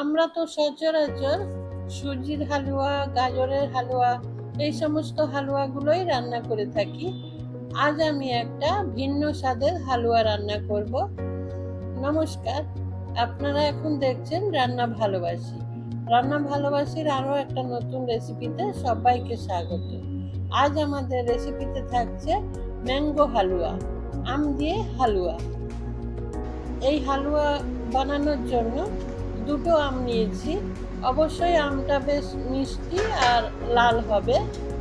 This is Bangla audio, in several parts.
আমরা তো সচরাচর সুজির হালুয়া, গাজরের হালুয়া, এই সমস্ত হালুয়াগুলোই রান্না করে থাকি। আজ আমি একটা ভিন্ন স্বাদের হালুয়া রান্না করব। নমস্কার, আপনারা এখন দেখছেন রান্না ভালোবাসি। রান্না ভালোবাসির আরও একটা নতুন রেসিপিতে সবাইকে স্বাগত। আজ আমাদের রেসিপিতে থাকছে ম্যাঙ্গো হালুয়া, আম দিয়ে হালুয়া। এই হালুয়া বানানোর জন্য দুটো আম নিয়েছি। অবশ্যই আমটা বেশ মিষ্টি আর লাল হবে।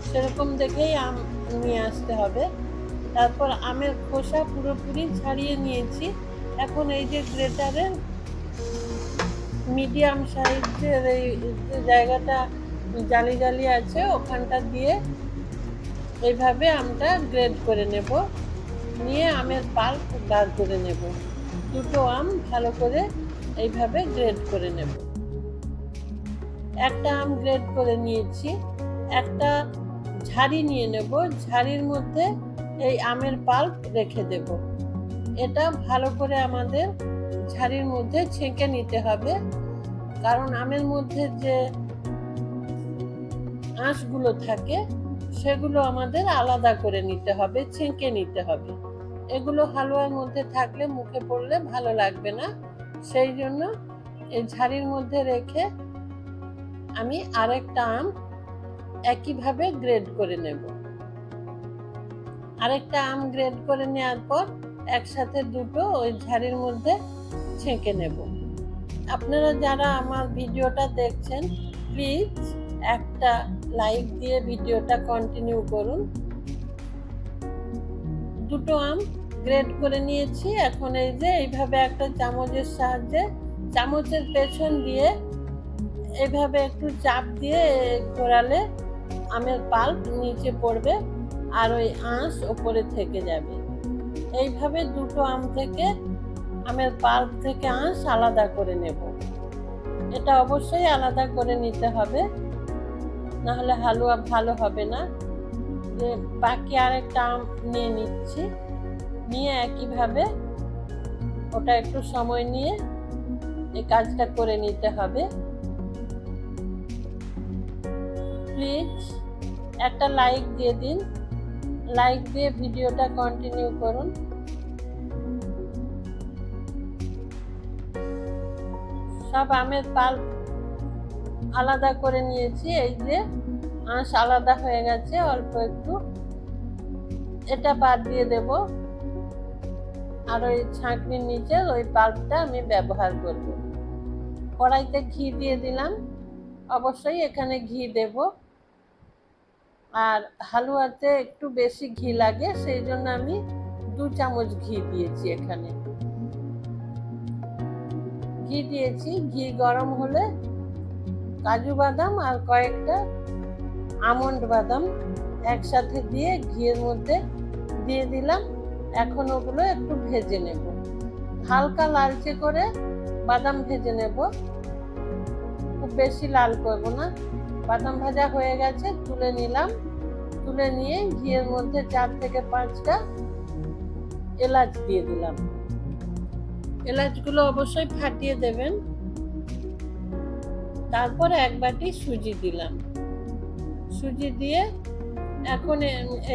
সেরকম দেখেই আম নিয়ে আসতে হবে। তারপর আমের খোসা পুরোপুরি ছাড়িয়ে নিয়েছি। এখন এই যে গ্রেটারের মিডিয়াম সাইজের এই জায়গাটা জালি জালি আছে, ওখানটা দিয়ে এইভাবে আমটা গ্রেড করে নেব। নিয়ে আমের পাল্প বার করে নেব। দুটো আম ভালো করে এইভাবে গ্রেড করে নেব। একটা আম গ্রেড করে নিয়েছি, একটা ঝাড়ি নিয়ে নেব, ঝাড়ির মধ্যে এই আমের পাল্প রেখে দেব। এটা ভালো করে আমাদের ঝাড়ির মধ্যে ছেঁকে নিতে হবে, কারণ আমের মধ্যে যে আঁশগুলো থাকে, সেগুলো আমাদের আলাদা করে নিতে হবে, ছেঁকে নিতে হবে। এগুলো হালুয়ার মধ্যে থাকলে মুখে পড়লে ভালো লাগবে না। সেই জন্য এই ঝাড়ির মধ্যে রেখে আমি আরেকটা আম একইভাবে গ্রেড করে নেব। আরেকটা আম গ্রেড করে নেওয়ার পর একসাথে দুটো ওই ঝাড়ির মধ্যে ছেঁকে নেব। আপনারা যারা আমার ভিডিওটা দেখছেন প্লিজ একটা লাইক দিয়ে ভিডিওটা কন্টিনিউ করুন। দুটো আম গ্রেড করে নিয়েছি। এখন এই যে এইভাবে একটা চামচের সাহায্যে চামচের পেছন দিয়ে এভাবে একটু চাপ দিয়ে ঘোরালে আমের পাল্প নিচে পড়বে আর ওই আঁশ ওপরে থেকে যাবে। এইভাবে দুটো আম থেকে, আমের পাল্প থেকে আঁশ আলাদা করে নেব। এটা অবশ্যই আলাদা করে নিতে হবে, নাহলে হালুয়া ভালো হবে না। যে বাকি আরেকটা আম নিয়ে নিচ্ছি। নিয়ে একইভাবে ওটা একটু সময় নিয়ে এই কাজটা করে নিতে হবে। প্লিজ একটা লাইক দিয়ে দিন। লাইক দিয়ে ভিডিওটা কন্টিনিউ করুন। সব আমের পাল আলাদা করে নিয়েছি, এই যে আঁশ আলাদা হয়ে গেছে, অল্প একটু। এটা বাদ দিয়ে দেব। আর ওই ছাঁকনির নিচে ওই পাল্পটা আমি ব্যবহার করব। কড়াইতে ঘি দিয়ে দিলাম। অবশ্যই এখানে ঘি দেব। আর হালুয়াতে একটু বেশি ঘি লাগে, সেই জন্য আমি দু চামচ ঘি দিয়েছি এখানে। ঘি দিয়েছি। ঘি গরম হলে কাজু বাদাম আর কয়েকটা আমন্ড বাদাম একসাথে দিয়ে ঘিয়ের মধ্যে দিয়ে দিলাম। এখন ওগুলো একটু ভেজে নেব। হালকা লালচে করে বাদাম ভেজে নেব। খুব বেশি লাল করব না। বাদাম ভাজা হয়ে গেছে, তুলে নিলাম। তুলে নিয়ে ঘিয়ের মধ্যে চার থেকে পাঁচটা এলাচ দিয়ে দিলাম। এলাচগুলো অবশ্যই ফাটিয়ে দেবেন। তারপর এক বাটি সুজি দিলাম। সুজি দিয়ে এখন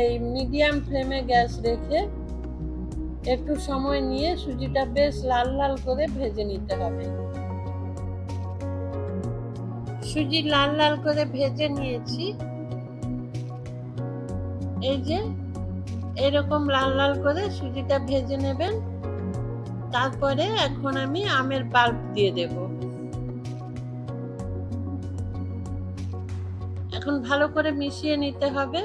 এই মিডিয়াম ফ্লেমে গ্যাস রেখে একটু সময় নিয়ে সুজিটা বেশ লাল লাল করে ভেজে নিতে হবে। সুজি লাল লাল করে ভেজে নিয়েছি। এই যে এরকম লাল লাল করে সুজিটা ভেজে নেবেন। তারপরে এখন আমি আমের পাল্প দিয়ে দেব। এখন ভালো করে মিশিয়ে নিতে হবে।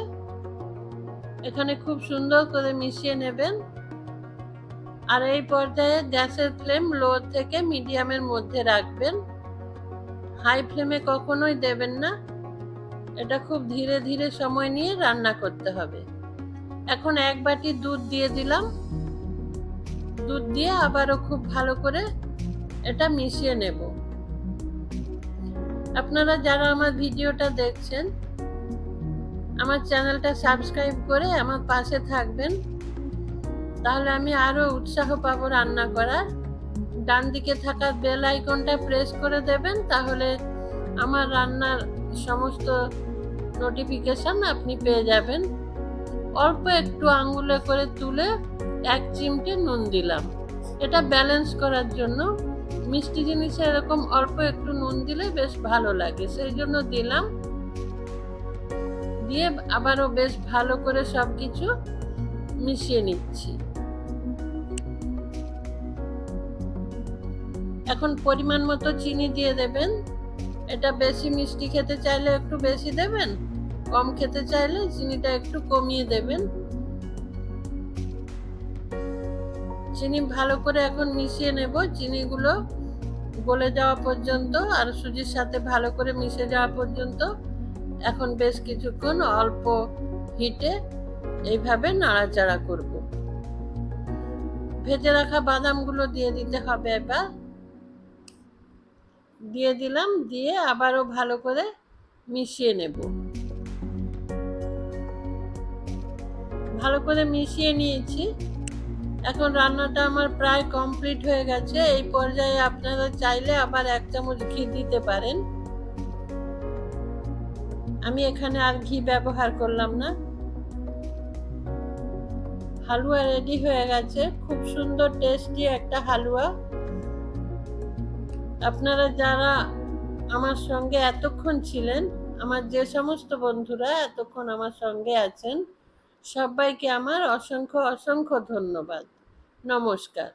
এখানে খুব সুন্দর করে মিশিয়ে নেবেন। আর এই পর্যায়ে গ্যাসের ফ্লেম লো থেকে মিডিয়ামের মধ্যে রাখবেন। হাই ফ্লেমে কখনোই দেবেন না। এটা খুব ধীরে ধীরে সময় নিয়ে রান্না করতে হবে। এখন এক বাটি দুধ দিয়ে দিলাম। দুধ দিয়ে আবারও খুব ভালো করে এটা মিশিয়ে নেব। আপনারা যারা আমার ভিডিওটা দেখছেন, আমার চ্যানেলটা সাবস্ক্রাইব করে আমার পাশে থাকবেন। তাহলে আমি আরও উৎসাহ পাবো রান্না করার। ডান দিকে থাকা বেল আইকনটা প্রেস করে দেবেন, তাহলে আমার রান্নার সমস্ত নোটিফিকেশন আপনি পেয়ে যাবেন। অল্প একটু আঙুলে করে তুলে এক চিমটে নুন দিলাম। এটা ব্যালেন্স করার জন্য মিষ্টি জিনিসে এরকম অল্প একটু নুন দিলে বেশ ভালো লাগে। সেই জন্য দিলাম। দিয়ে আবারও বেশ ভালো করে সব কিছু মিশিয়ে নিচ্ছি। এখন পরিমাণ মতো চিনি দিয়ে দেবেন। এটা বেশি মিষ্টি খেতে চাইলে একটু বেশি দেবেন, কম খেতে চাইলে চিনিটা একটু কমিয়ে দেবেন। চিনি ভালো করে এখন মিশিয়ে নেব, চিনিগুলো গলে যাওয়া পর্যন্ত আর সুজির সাথে ভালো করে মিশে যাওয়া পর্যন্ত। এখন বেশ কিছুক্ষণ অল্প হিটে এইভাবে নাড়াচাড়া করব। ভেজে রাখা বাদামগুলো দিয়ে দিতে হবে এবার। দিয়ে দিলাম, দিয়ে আবারও ভালো করে মিশিয়ে নেব। ভালো করে মিশিয়ে নিয়েছি। এখন রান্নাটা আমার প্রায় কমপ্লিট হয়ে গেছে। এই পর্যায়ে আপনারা চাইলে আবার এক চামচ ঘি দিতে পারেন। আমি এখানে আর ঘি ব্যবহার করলাম না। হালুয়া রেডি হয়ে গেছে। খুব সুন্দর টেস্টি একটা হালুয়া। আপনারা যারা আমার সঙ্গে এতক্ষণ ছিলেন, আমার যে সমস্ত বন্ধুরা এতক্ষণ আমার সঙ্গে আছেন, সবাইকে আমার অসংখ্য অসংখ্য ধন্যবাদ। নমস্কার।